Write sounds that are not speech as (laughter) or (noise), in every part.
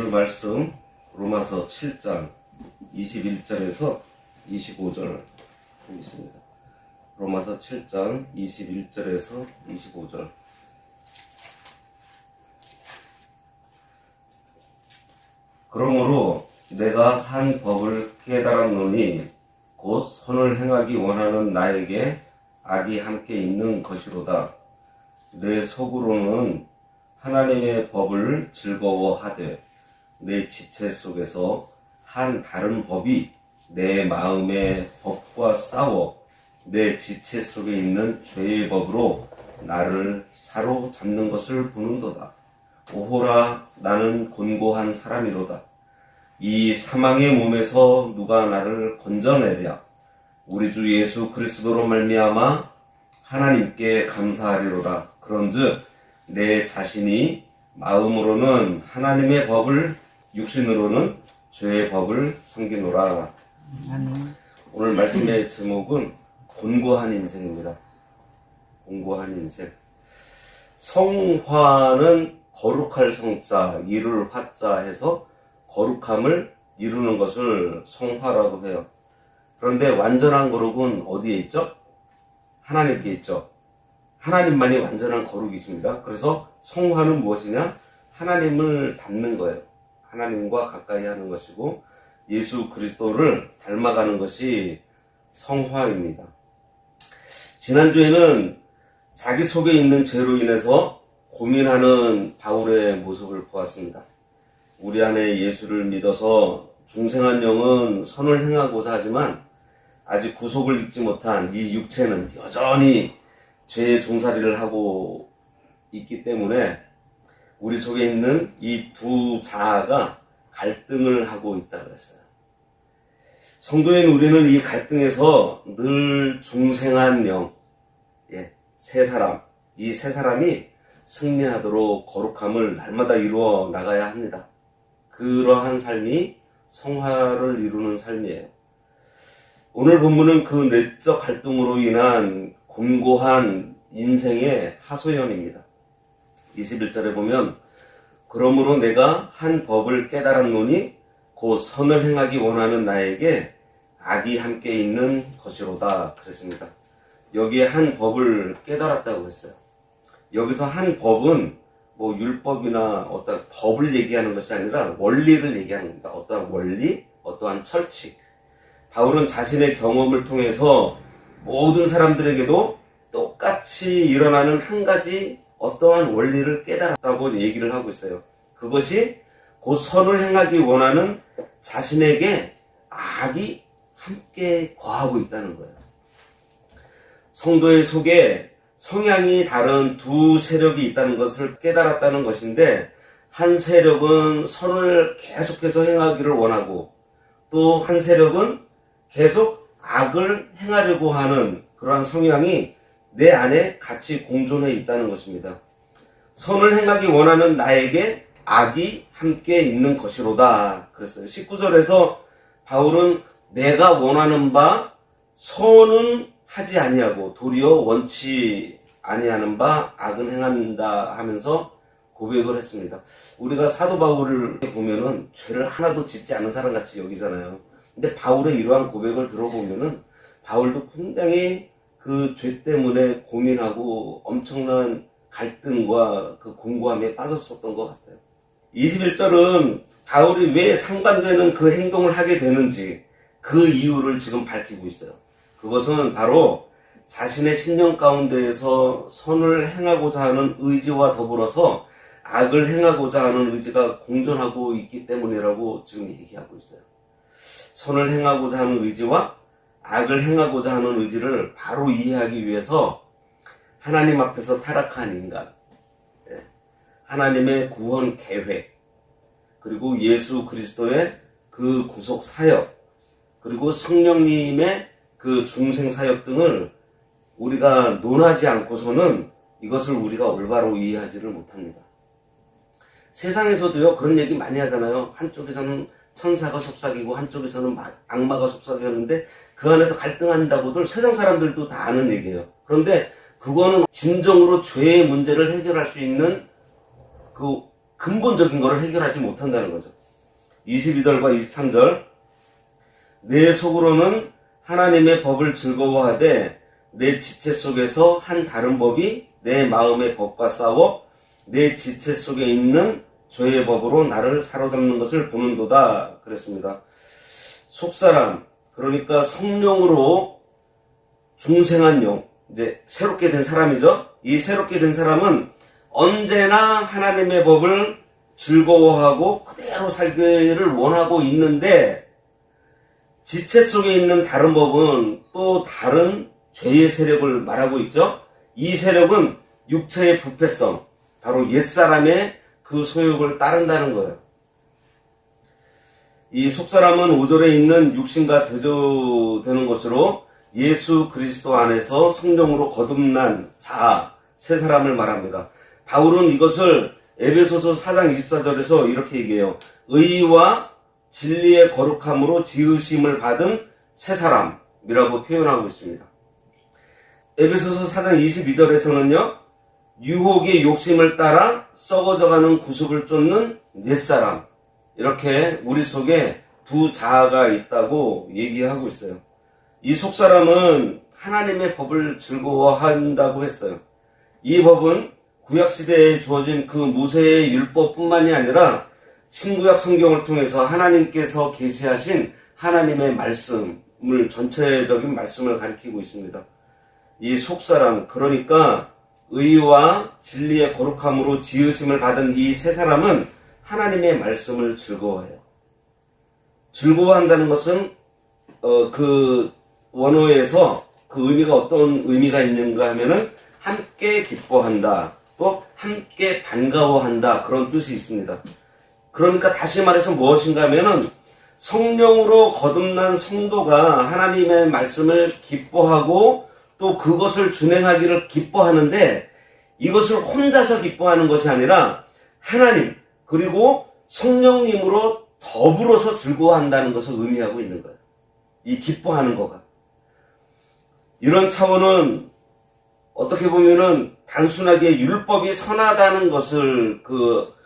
오늘 말씀 로마서 7장 21절에서 25절 보겠습니다. 로마서 7장 21절에서 25절 그러므로 내가 한 법을 깨달았노니 곧 선을 행하기 원하는 나에게 악이 함께 있는 것이로다. 내 속으로는 하나님의 법을 즐거워하되 내 지체 속에서 한 다른 법이 내 마음의 법과 싸워 내 지체 속에 있는 죄의 법으로 나를 사로잡는 것을 보는도다. 오호라 나는 곤고한 사람이로다. 이 사망의 몸에서 누가 나를 건져내랴. 우리 주 예수 그리스도로 말미암아 하나님께 감사하리로다. 그런즉 내 자신이 마음으로는 하나님의 법을 육신으로는 죄의 법을 섬기노라. 오늘 말씀의 제목은 곤고한 인생입니다. 곤고한 인생. 성화는 거룩할 성자, 이룰 화자 해서 거룩함을 이루는 것을 성화라고 해요. 그런데 완전한 거룩은 어디에 있죠? 하나님께 있죠. 하나님만이 완전한 거룩이십니다. 그래서 성화는 무엇이냐? 하나님을 닮는 거예요. 하나님과 가까이 하는 것이고 예수 그리스도를 닮아가는 것이 성화입니다. 지난주에는 자기 속에 있는 죄로 인해서 고민하는 바울의 모습을 보았습니다. 우리 안에 예수를 믿어서 중생한 영은 선을 행하고자 하지만 아직 구속을 입지 못한 이 육체는 여전히 죄의 종살이를 하고 있기 때문에 우리 속에 있는 이 두 자아가 갈등을 하고 있다 그랬어요. 성도인 우리는 이 갈등에서 늘 중생한 영, 예, 세 사람, 이 세 사람이 승리하도록 거룩함을 날마다 이루어 나가야 합니다. 그러한 삶이 성화를 이루는 삶이에요. 오늘 본문은 그 내적 갈등으로 인한 곤고한 인생의 하소연입니다. 21절에 보면 그러므로 내가 한 법을 깨달았노니 곧 선을 행하기 원하는 나에게 악이 함께 있는 것이로다 그랬습니다. 여기에 한 법을 깨달았다고 했어요. 여기서 한 법은 뭐 율법이나 어떤 법을 얘기하는 것이 아니라 원리를 얘기하는 겁니다. 어떠한 원리, 어떠한 철칙. 바울은 자신의 경험을 통해서 모든 사람들에게도 똑같이 일어나는 한 가지 어떠한 원리를 깨달았다고 얘기를 하고 있어요. 그것이 곧 선을 행하기 원하는 자신에게 악이 함께 거하고 있다는 거예요. 성도의 속에 성향이 다른 두 세력이 있다는 것을 깨달았다는 것인데 한 세력은 선을 계속해서 행하기를 원하고 또 한 세력은 계속 악을 행하려고 하는 그러한 성향이 내 안에 같이 공존해 있다는 것입니다. 선을 행하기 원하는 나에게 악이 함께 있는 것이로다. 그랬어요. 19절에서 바울은 내가 원하는 바 선은 하지 아니하고 도리어 원치 아니하는 바 악은 행한다 하면서 고백을 했습니다. 우리가 사도 바울을 보면은 죄를 하나도 짓지 않은 사람 같이 여기잖아요. 근데 바울의 이러한 고백을 들어보면은 바울도 굉장히 그 죄 때문에 고민하고 엄청난 갈등과 그 공고함에 빠졌었던 것 같아요. 21절은 바울이 왜 상반되는 그 행동을 하게 되는지 그 이유를 지금 밝히고 있어요. 그것은 바로 자신의 신령 가운데에서 선을 행하고자 하는 의지와 더불어서 악을 행하고자 하는 의지가 공존하고 있기 때문이라고 지금 얘기하고 있어요. 선을 행하고자 하는 의지와 악을 행하고자 하는 의지를 바로 이해하기 위해서 하나님 앞에서 타락한 인간, 예, 하나님의 구원 계획, 그리고 예수 그리스도의 그 구속 사역, 그리고 성령님의 그 중생 사역 등을 우리가 논하지 않고서는 이것을 우리가 올바로 이해하지를 못합니다. 세상에서도요 그런 얘기 많이 하잖아요. 한쪽에서는 천사가 속삭이고 한쪽에서는 마- 악마가 속삭이는데 그 안에서 갈등한다고들 세상 사람들도 다 아는 얘기예요. 그런데 그거는 진정으로 죄의 문제를 해결할 수 있는 그 근본적인 것을 해결하지 못한다는 거죠. 22절과 23절 내 속으로는 하나님의 법을 즐거워하되 내 지체 속에서 한 다른 법이 내 마음의 법과 싸워 내 지체 속에 있는 죄의 법으로 나를 사로잡는 것을 보는도다 그랬습니다. 속사람 그러니까 성령으로 중생한 영 이제 새롭게 된 사람이죠. 이 새롭게 된 사람은 언제나 하나님의 법을 즐거워하고 그대로 살기를 원하고 있는데 지체 속에 있는 다른 법은 또 다른 죄의 세력을 말하고 있죠. 이 세력은 육체의 부패성, 바로 옛사람의 그 소욕을 따른다는 거예요. 이 속사람은 5절에 있는 육신과 대조되는 것으로 예수 그리스도 안에서 성령으로 거듭난 자, 새 사람을 말합니다. 바울은 이것을 에베소서 4장 24절에서 이렇게 얘기해요. 의와 진리의 거룩함으로 지으심을 받은 새 사람이라고 표현하고 있습니다. 에베소서 4장 22절에서는요, 유혹의 욕심을 따라 썩어져가는 구습을 쫓는 옛사람, 이렇게 우리 속에 두 자아가 있다고 얘기하고 있어요. 이 속사람은 하나님의 법을 즐거워한다고 했어요. 이 법은 구약시대에 주어진 그 모세의 율법뿐만이 아니라 신구약 성경을 통해서 하나님께서 계시하신 하나님의 말씀을 전체적인 말씀을 가리키고 있습니다. 이 속사람 그러니까 의와 진리의 거룩함으로 지으심을 받은 이 세 사람은 하나님의 말씀을 즐거워해요. 즐거워한다는 것은 어, 그 원어에서 그 의미가 어떤 의미가 있는가 하면은 함께 기뻐한다. 또 함께 반가워한다. 그런 뜻이 있습니다. 그러니까 다시 말해서 무엇인가 하면은 성령으로 거듭난 성도가 하나님의 말씀을 기뻐하고 또 그것을 준행하기를 기뻐하는데 이것을 혼자서 기뻐하는 것이 아니라 하나님 그리고 성령님으로 더불어서 즐거워한다는 것을 의미하고 있는 거예요. 이 기뻐하는 거가. 이런 차원은 어떻게 보면은 단순하게 율법이 선하다는 것을 그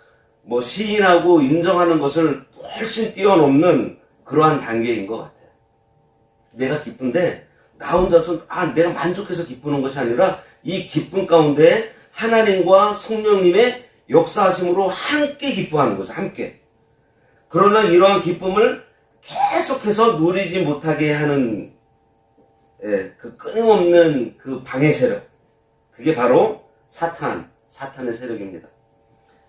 뭐 시인하고 인정하는 것을 훨씬 뛰어넘는 그러한 단계인 것 같아요. 내가 기쁜데 나 혼자서 아 내가 만족해서 기쁘는 것이 아니라 이 기쁨 가운데 하나님과 성령님의 역사하심으로 함께 기뻐하는 거죠. 함께. 그러나 이러한 기쁨을 계속해서 누리지 못하게 하는 예, 그 끊임없는 그 방해 세력. 그게 바로 사탄, 사탄의 세력입니다.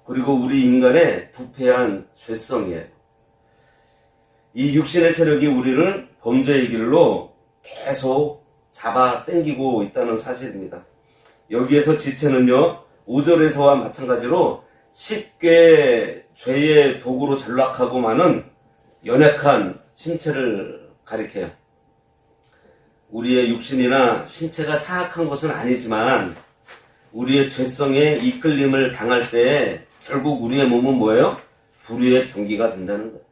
그리고 우리 인간의 부패한 죄성이에요. 이 육신의 세력이 우리를 범죄의 길로 계속 잡아 당기고 있다는 사실입니다. 여기에서 지체는요, 5절에서와 마찬가지로 쉽게 죄의 도구로 전락하고 마는 연약한 신체를 가리켜요. 우리의 육신이나 신체가 사악한 것은 아니지만 우리의 죄성에 이끌림을 당할 때 결국 우리의 몸은 뭐예요? 불의의 병기가 된다는 거예요.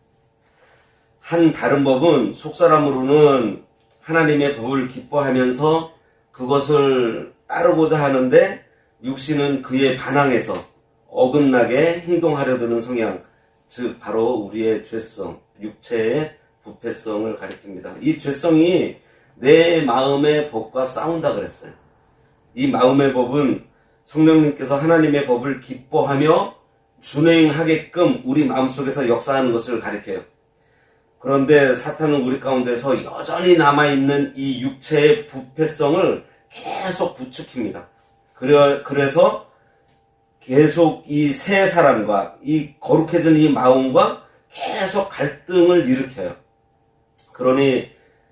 한 다른 법은 속사람으로는 하나님의 법을 기뻐하면서 그것을 따르고자 하는데 육신은 그에 반항해서 어긋나게 행동하려 드는 성향, 즉 바로 우리의 죄성, 육체의 부패성을 가리킵니다. 이 죄성이 내 마음의 법과 싸운다 그랬어요. 이 마음의 법은 성령님께서 하나님의 법을 기뻐하며 준행하게끔 우리 마음속에서 역사하는 것을 가리켜요. 그런데 사탄은 우리 가운데서 여전히 남아있는 이 육체의 부패성을 계속 부추깁니다. 그래, 그래서 계속 이 세 사람과 이 거룩해진 이 마음과 계속 갈등을 일으켜요. 그러니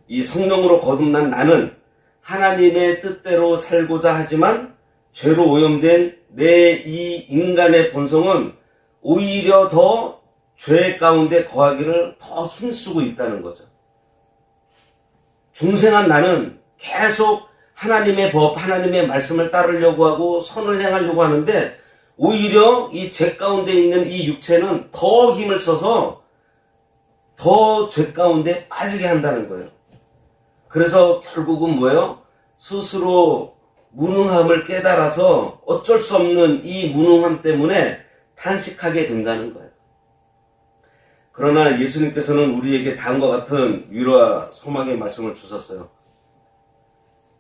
이 성령으로 거듭난 나는 하나님의 뜻대로 살고자 하지만 죄로 오염된 내 이 인간의 본성은 오히려 더 죄 가운데 거하기를 더 힘쓰고 있다는 거죠. 중생한 나는 계속 하나님의 법, 하나님의 말씀을 따르려고 하고 선을 행하려고 하는데 오히려 이 죄 가운데 있는 이 육체는 더 힘을 써서 더 죄 가운데 빠지게 한다는 거예요. 그래서 결국은 뭐예요? 스스로 무능함을 깨달아서 어쩔 수 없는 이 무능함 때문에 탄식하게 된다는 거예요. 그러나 예수님께서는 우리에게 다음과 같은 위로와 소망의 말씀을 주셨어요.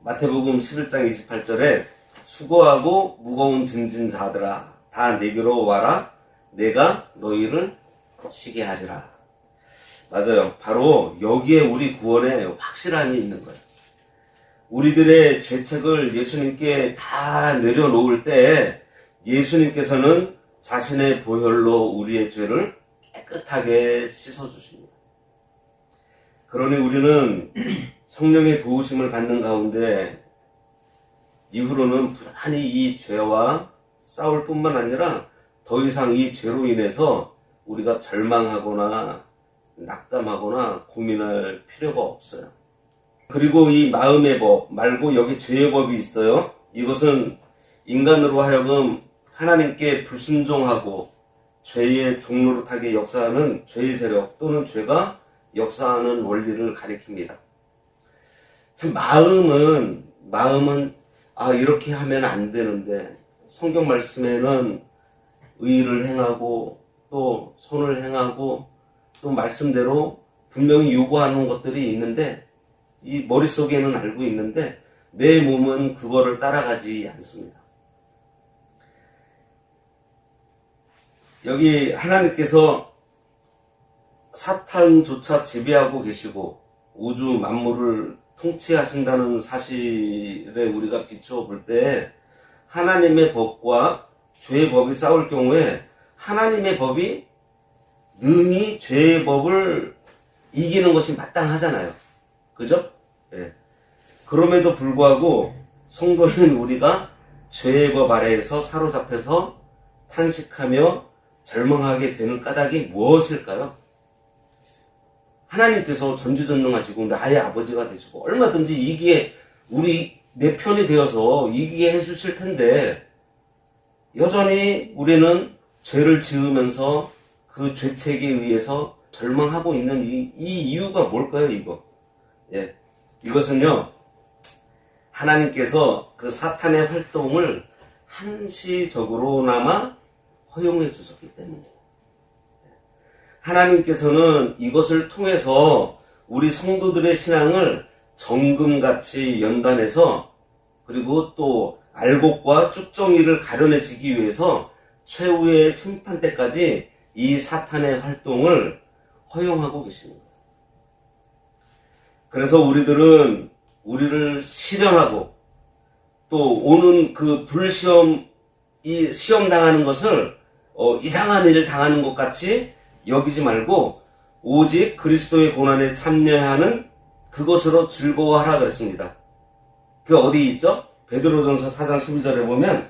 마태복음 11장 28절에 수고하고 무거운 짐진 자들아 다 내게로 와라 내가 너희를 쉬게 하리라. 맞아요. 바로 여기에 우리 구원에 확실함이 있는 거예요. 우리들의 죄책을 예수님께 다 내려놓을 때 예수님께서는 자신의 보혈로 우리의 죄를 깨끗하게 씻어주십니다. 그러니 우리는 (clears throat) 성령의 도우심을 받는 가운데 이후로는 부단히 이 죄와 싸울 뿐만 아니라 더 이상 이 죄로 인해서 우리가 절망하거나 낙담하거나 고민할 필요가 없어요. 그리고 이 마음의 법 말고 여기 죄의 법이 있어요. 이것은 인간으로 하여금 하나님께 불순종하고 죄의 종로릇하게 역사하는 죄의 세력 또는 죄가 역사하는 원리를 가리킵니다. 참 마음은 마음은 아 이렇게 하면 안 되는데 성경 말씀에는 의를 행하고 또 손을 행하고 또 말씀대로 분명히 요구하는 것들이 있는데 이 머릿속에는 알고 있는데 내 몸은 그거를 따라가지 않습니다. 여기 하나님께서 사탄조차 지배하고 계시고 우주 만물을 통치하신다는 사실에 우리가 비추어 볼 때 하나님의 법과 죄의 법이 싸울 경우에 하나님의 법이 능히 죄의 법을 이기는 것이 마땅하잖아요. 그죠? 예. 그럼에도 불구하고 성도인 우리가 죄의 법 아래에서 사로잡혀서 탄식하며 절망하게 되는 까닭이 무엇일까요? 하나님께서 전지전능하시고 나의 아버지가 되시고 얼마든지 이기에 우리 내 편이 되어서 이기게 해주실 텐데 여전히 우리는 죄를 지으면서 그 죄책에 의해서 절망하고 있는 이, 이 이유가 뭘까요, 이거? 예. 이것은요, 하나님께서 그 사탄의 활동을 한시적으로나마 허용해 주셨기 때문이에요. 하나님께서는 이것을 통해서 우리 성도들의 신앙을 정금같이 연단해서 그리고 또 알곡과 쭉정이를 가려내지기 위해서 최후의 심판 때까지 이 사탄의 활동을 허용하고 계십니다. 그래서 우리들은 우리를 실현하고 또 오는 그 불시험, 이 시험 당하는 것을 어, 이상한 일을 당하는 것 같이 여기지 말고 오직 그리스도의 고난에 참여하는 그것으로 즐거워하라 그랬습니다. 그 어디 있죠? 베드로전서 4장 12절에 보면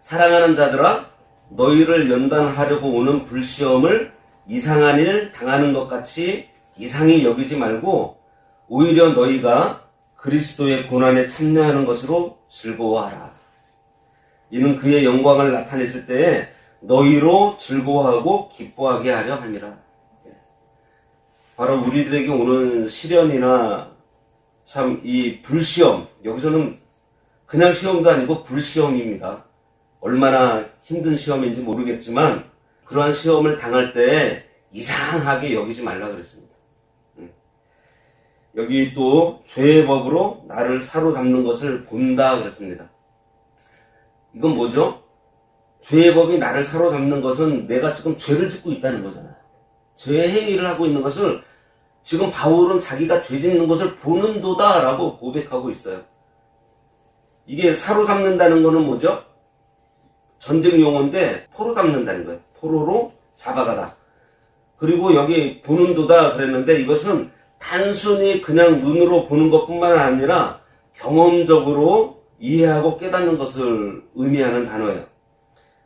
사랑하는 자들아 너희를 연단하려고 오는 불시험을 이상한 일 당하는 것 같이 이상히 여기지 말고 오히려 너희가 그리스도의 고난에 참여하는 것으로 즐거워하라. 이는 그의 영광을 나타냈을 때에 너희로 즐거워하고 기뻐하게 하려 함이라. 바로 우리들에게 오는 시련이나 참 이 불시험, 여기서는 그냥 시험도 아니고 불시험입니다. 얼마나 힘든 시험인지 모르겠지만 그러한 시험을 당할 때 이상하게 여기지 말라 그랬습니다. 음. 여기 또 죄의 법으로 나를 사로잡는 것을 본다 그랬습니다. 이건 뭐죠? 죄의 법이 나를 사로잡는 것은 내가 지금 죄를 짓고 있다는 거잖아요. 죄의 행위를 하고 있는 것을 지금 바울은 자기가 죄 짓는 것을 보는 도다라고 고백하고 있어요. 이게 사로잡는다는 거는 뭐죠? 전쟁 용어인데 포로 잡는다는 거예요. 포로로 잡아가다. 그리고 여기 보는 도다 그랬는데 이것은 단순히 그냥 눈으로 보는 것뿐만 아니라 경험적으로 이해하고 깨닫는 것을 의미하는 단어예요.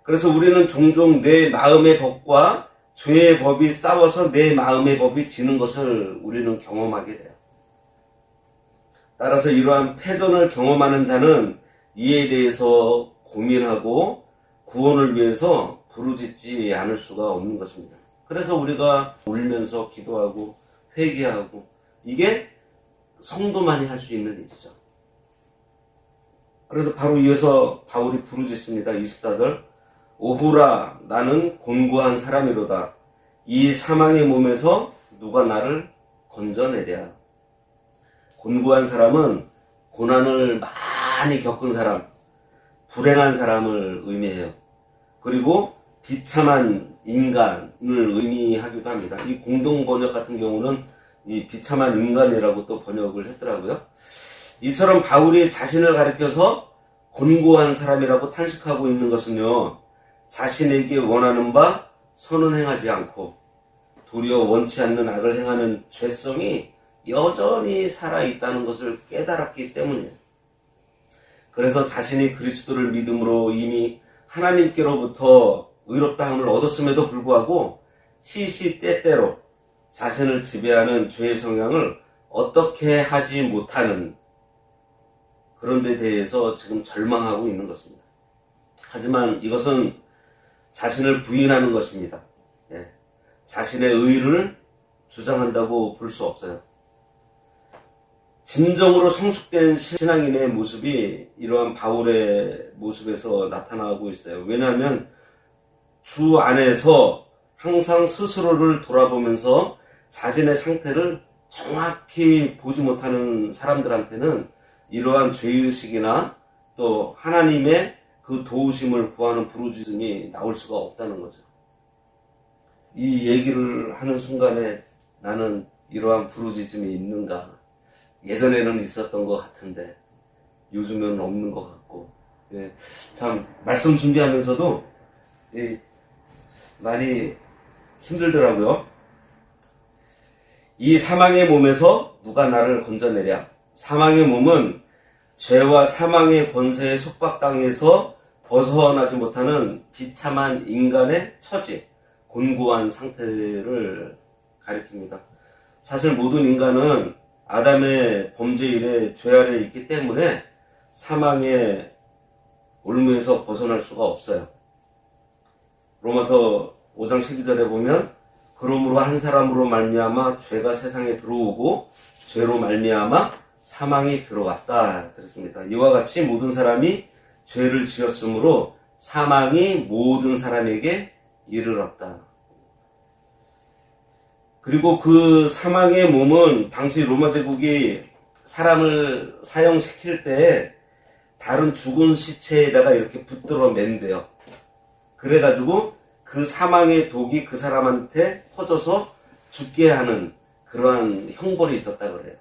그래서 우리는 종종 내 마음의 법과 죄의 법이 싸워서 내 마음의 법이 지는 것을 우리는 경험하게 돼요. 따라서 이러한 패전을 경험하는 자는 이에 대해서 고민하고 구원을 위해서 부르짖지 않을 수가 없는 것입니다. 그래서 우리가 울면서 기도하고 회개하고 이게 성도만이 할 수 있는 일이죠. 그래서 바로 이어서 바울이 부르짖습니다. 24절 오후라 나는 곤고한 사람이로다. 이 사망의 몸에서 누가 나를 건져내랴. 곤고한 사람은 고난을 많이 겪은 사람, 불행한 사람을 의미해요. 그리고 비참한 인간을 의미하기도 합니다. 이 공동 번역 같은 경우는 이 비참한 인간이라고 또 번역을 했더라고요. 이처럼 바울이 자신을 가리켜서 곤고한 사람이라고 탄식하고 있는 것은요, 자신에게 원하는 바 선은 행하지 않고 도리어 원치 않는 악을 행하는 죄성이 여전히 살아있다는 것을 깨달았기 때문이에요. 그래서 자신이 그리스도를 믿음으로 이미 하나님께로부터 의롭다함을 얻었음에도 불구하고 시시때때로 자신을 지배하는 죄의 성향을 어떻게 하지 못하는 그런 데 대해서 지금 절망하고 있는 것입니다. 하지만 이것은 자신을 부인하는 것입니다. 예. 자신의 의를 주장한다고 볼 수 없어요. 진정으로 성숙된 신앙인의 모습이 이러한 바울의 모습에서 나타나고 있어요. 왜냐하면 주 안에서 항상 스스로를 돌아보면서 자신의 상태를 정확히 보지 못하는 사람들한테는 이러한 죄의식이나 또 하나님의 그 도우심을 구하는 부르짖음이 나올 수가 없다는 거죠. 이 얘기를 하는 순간에 나는 이러한 부르짖음이 있는가? 예전에는 있었던 것 같은데 요즘은 없는 것 같고 예, 참 말씀 준비하면서도 예, 많이 힘들더라고요. 이 사망의 몸에서 누가 나를 건져내랴? 사망의 몸은 죄와 사망의 권세에 속박당해서 벗어나지 못하는 비참한 인간의 처지, 곤고한 상태를 가리킵니다. 사실 모든 인간은 아담의 범죄 일에 죄 아래 있기 때문에 사망의 올무에서 벗어날 수가 없어요. 로마서 5장 12절에 보면 그러므로 한 사람으로 말미암아 죄가 세상에 들어오고 죄로 말미암아 사망이 들어왔다 그랬습니다. 이와 같이 모든 사람이 죄를 지었으므로 사망이 모든 사람에게 이르렀다. 그리고 그 사망의 몸은 당시 로마 제국이 사람을 사형시킬 때 다른 죽은 시체에다가 이렇게 붙들어 맨대요. 그래가지고 그 사망의 독이 그 사람한테 퍼져서 죽게 하는 그러한 형벌이 있었다 그래요.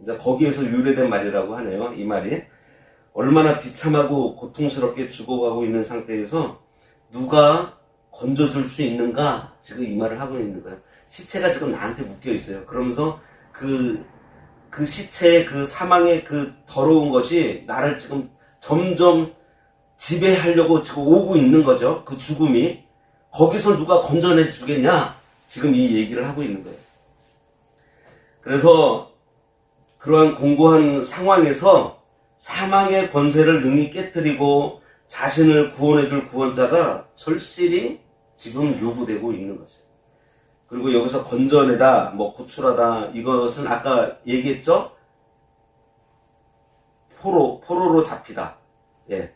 이제 거기에서 유래된 말이라고 하네요. 이 말이 얼마나 비참하고 고통스럽게 죽어가고 있는 상태에서 누가 건져줄 수 있는가 지금 이 말을 하고 있는 거예요. 시체가 지금 나한테 묶여 있어요. 그러면서 그, 그 시체의 그 사망의 그 더러운 것이 나를 지금 점점 지배하려고 지금 오고 있는 거죠. 그 죽음이. 거기서 누가 건져내 주겠냐? 지금 이 얘기를 하고 있는 거예요. 그래서 그러한 공고한 상황에서 사망의 권세를 능히 깨뜨리고 자신을 구원해줄 구원자가 절실히 지금 요구되고 있는 거죠. 그리고 여기서 건져내다, 뭐 구출하다, 이것은 아까 얘기했죠? 포로, 포로로 잡히다. 예.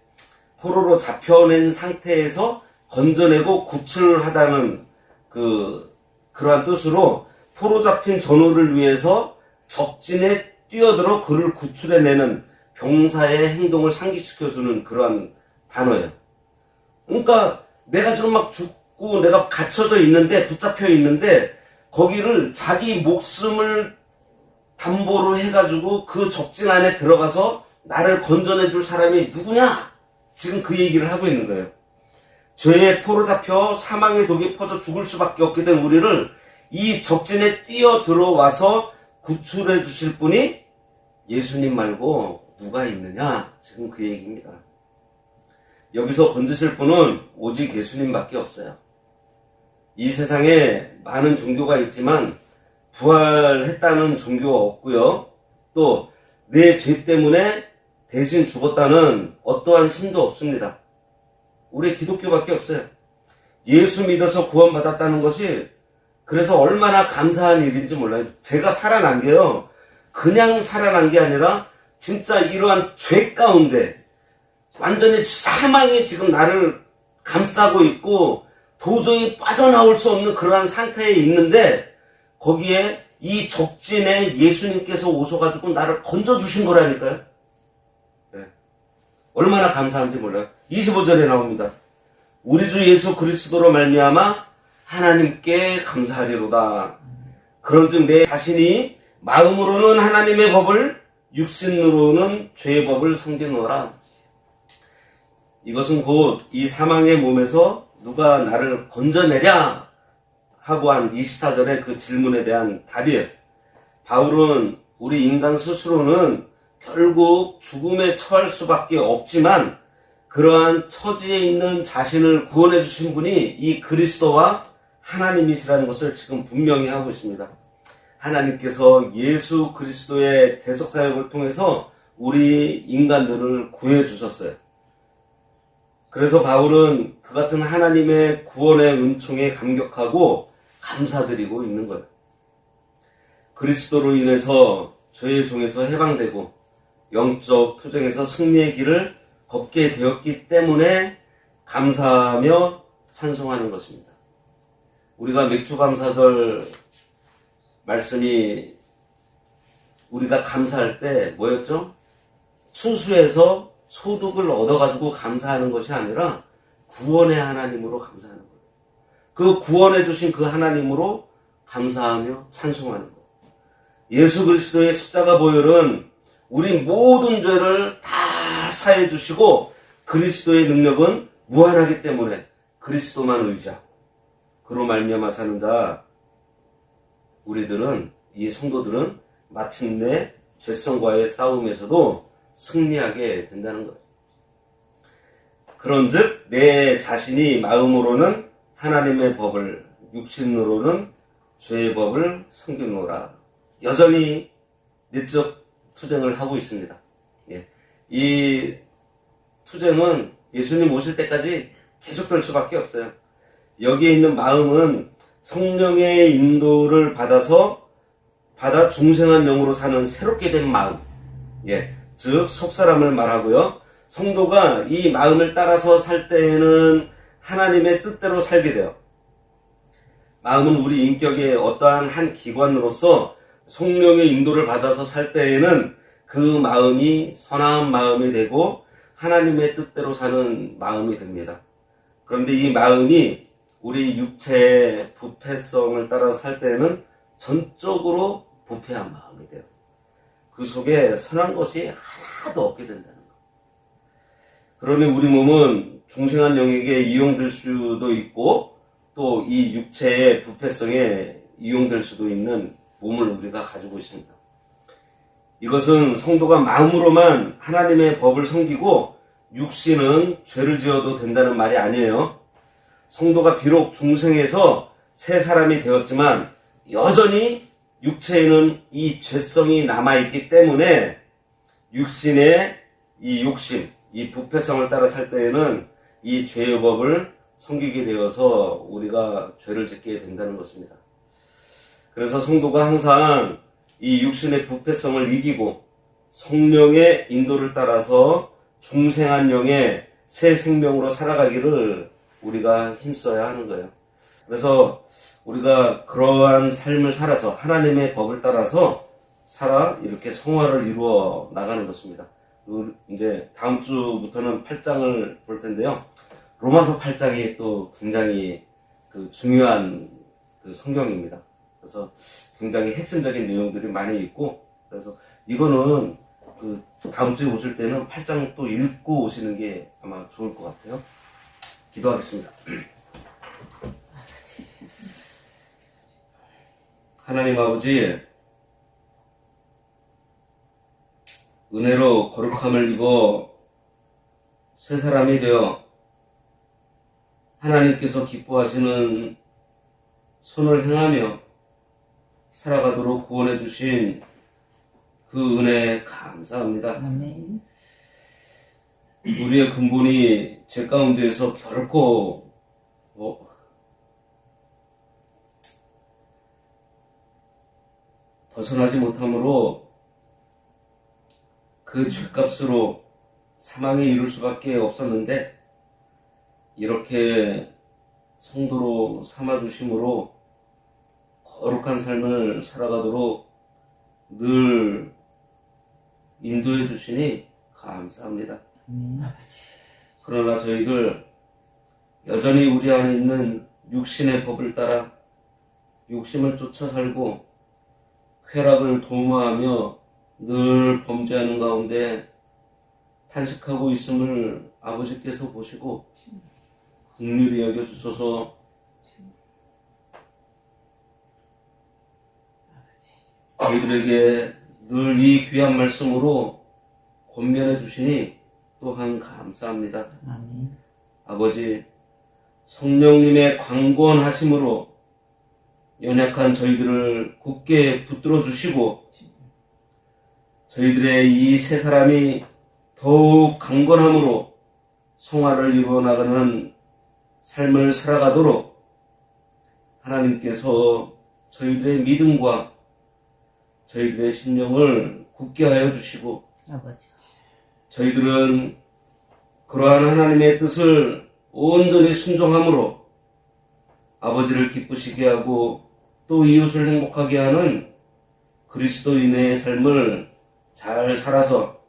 포로로 잡혀낸 상태에서 건져내고 구출하다는 그, 그러한 뜻으로 포로 잡힌 전우를 위해서 적진에 뛰어들어 그를 구출해내는 병사의 행동을 상기시켜주는 그러한 단어예요. 그러니까 내가 지금 막 죽고 내가 갇혀져 있는데 붙잡혀 있는데 거기를 자기 목숨을 담보로 해가지고 그 적진 안에 들어가서 나를 건져내 줄 사람이 누구냐? 지금 그 얘기를 하고 있는 거예요. 죄에 포로 잡혀 사망의 독이 퍼져 죽을 수밖에 없게 된 우리를 이 적진에 뛰어 들어와서 구출해 주실 분이 예수님 말고 누가 있느냐? 지금 그 얘기입니다. 여기서 건지실 분은 오직 예수님밖에 없어요. 이 세상에 많은 종교가 있지만 부활했다는 종교가 없고요. 또 내 죄 때문에 대신 죽었다는 어떠한 신도 없습니다. 우리 기독교밖에 없어요. 예수 믿어서 구원받았다는 것이 그래서 얼마나 감사한 일인지 몰라요. 제가 살아난 게요. 그냥 살아난 게 아니라 진짜 이러한 죄 가운데 완전히 사망이 지금 나를 감싸고 있고 도저히 빠져나올 수 없는 그러한 상태에 있는데 거기에 이 적진에 예수님께서 오셔가지고 나를 건져주신 거라니까요. 네. 얼마나 감사한지 몰라요. 25절에 나옵니다. 우리 주 예수 그리스도로 말미암아 하나님께 감사하리로다. 그런즉 내 자신이 마음으로는 하나님의 법을 육신으로는 죄의 법을 섬기노라. 이것은 곧 이 사망의 몸에서 누가 나를 건져내랴 하고 한 24절의 그 질문에 대한 답이에요. 바울은 우리 인간 스스로는 결국 죽음에 처할 수밖에 없지만 그러한 처지에 있는 자신을 구원해 주신 분이 이 그리스도와 하나님이시라는 것을 지금 분명히 하고 있습니다. 하나님께서 예수 그리스도의 대속 사역을 통해서 우리 인간들을 구해 주셨어요. 그래서 바울은 그 같은 하나님의 구원의 은총에 감격하고 감사드리고 있는 거예요. 그리스도로 인해서 죄의 종에서 해방되고 영적 투쟁에서 승리의 길을 걷게 되었기 때문에 감사하며 찬송하는 것입니다. 우리가 맥주 감사절 말씀이 우리가 감사할 때 뭐였죠? 추수해서 소득을 얻어가지고 감사하는 것이 아니라 구원의 하나님으로 감사하는 거예요. 그 구원해 주신 그 하나님으로 감사하며 찬송하는 거예요. 예수 그리스도의 십자가 보혈은 우리 모든 죄를 다 사해 주시고 그리스도의 능력은 무한하기 때문에 그리스도만 의지하고 그로 말미암아 사는 자 우리들은 이 성도들은 마침내 죄성과의 싸움에서도 승리하게 된다는 거예요. 그런즉 내 자신이 마음으로는 하나님의 법을 육신으로는 죄의 법을 섬기노라. 여전히 내적 투쟁을 하고 있습니다. 예. 이 투쟁은 예수님 오실 때까지 계속될 수밖에 없어요. 여기에 있는 마음은 성령의 인도를 받아서 받아 중생한 영으로 사는 새롭게 된 마음. 예. 즉, 속사람을 말하고요. 성도가 이 마음을 따라서 살 때에는 하나님의 뜻대로 살게 돼요. 마음은 우리 인격의 어떠한 한 기관으로서 성령의 인도를 받아서 살 때에는 그 마음이 선한 마음이 되고 하나님의 뜻대로 사는 마음이 됩니다. 그런데 이 마음이 우리 육체의 부패성을 따라 살 때에는 전적으로 부패한 마음이 돼요. 그 속에 선한 것이 하나도 없게 된다는 것. 그러니 우리 몸은 중생한 영에게 이용될 수도 있고 또 이 육체의 부패성에 이용될 수도 있는 몸을 우리가 가지고 있습니다. 이것은 성도가 마음으로만 하나님의 법을 섬기고 육신은 죄를 지어도 된다는 말이 아니에요. 성도가 비록 중생에서 새 사람이 되었지만 여전히 육체에는 이 죄성이 남아있기 때문에 육신의 이 욕심, 이 부패성을 따라 살 때에는 이 죄의 법을 섬기게 되어서 우리가 죄를 짓게 된다는 것입니다. 그래서 성도가 항상 이 육신의 부패성을 이기고 성령의 인도를 따라서 중생한 영의 새 생명으로 살아가기를 우리가 힘써야 하는 거예요. 그래서 우리가 그러한 삶을 살아서 하나님의 법을 따라서 살아 이렇게 성화를 이루어 나가는 것입니다. 이제 다음 주부터는 8장을 볼 텐데요. 로마서 8장이 또 굉장히 그 중요한 그 성경입니다. 그래서 굉장히 핵심적인 내용들이 많이 있고 그래서 이거는 그 다음 주에 오실 때는 8장 또 읽고 오시는 게 아마 좋을 것 같아요. 기도하겠습니다. 하나님 아버지, 은혜로 거룩함을 입어 새 사람이 되어 하나님께서 기뻐하시는 손을 행하며 살아가도록 구원해 주신 그 은혜 감사합니다. 우리의 근본이 제 가운데에서 결코 뭐 벗어나지 못함으로 그 죄값으로 사망에 이를 수밖에 없었는데 이렇게 성도로 삼아주심으로 거룩한 삶을 살아가도록 늘 인도해 주시니 감사합니다. 그러나 저희들 여전히 우리 안에 있는 육신의 법을 따라 욕심을 쫓아 살고 쾌락을 도모하며 늘 범죄하는 가운데 탄식하고 있음을 아버지께서 보시고 긍휼히 여겨 주소서. 저희들에게 늘 이 귀한 말씀으로 권면해 주시니 또한 감사합니다. 아멘. 아버지, 성령님의 광권하심으로 연약한 저희들을 굳게 붙들어 주시고, 저희들의 이 세 사람이 더욱 강건함으로 성화를 이루어 나가는 삶을 살아가도록 하나님께서 저희들의 믿음과 저희들의 심령을 굳게 하여 주시고, 아버지. 저희들은 그러한 하나님의 뜻을 온전히 순종함으로 아버지를 기쁘시게 하고 또 이웃을 행복하게 하는 그리스도인의 삶을 잘 살아서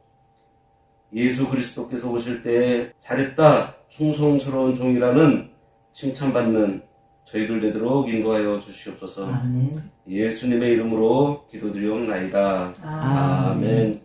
예수 그리스도께서 오실 때 잘했다 충성스러운 종이라는 칭찬받는 저희들 되도록 인도하여 주시옵소서 아멘. 예수님의 이름으로 기도드리옵나이다. 아멘. 아멘.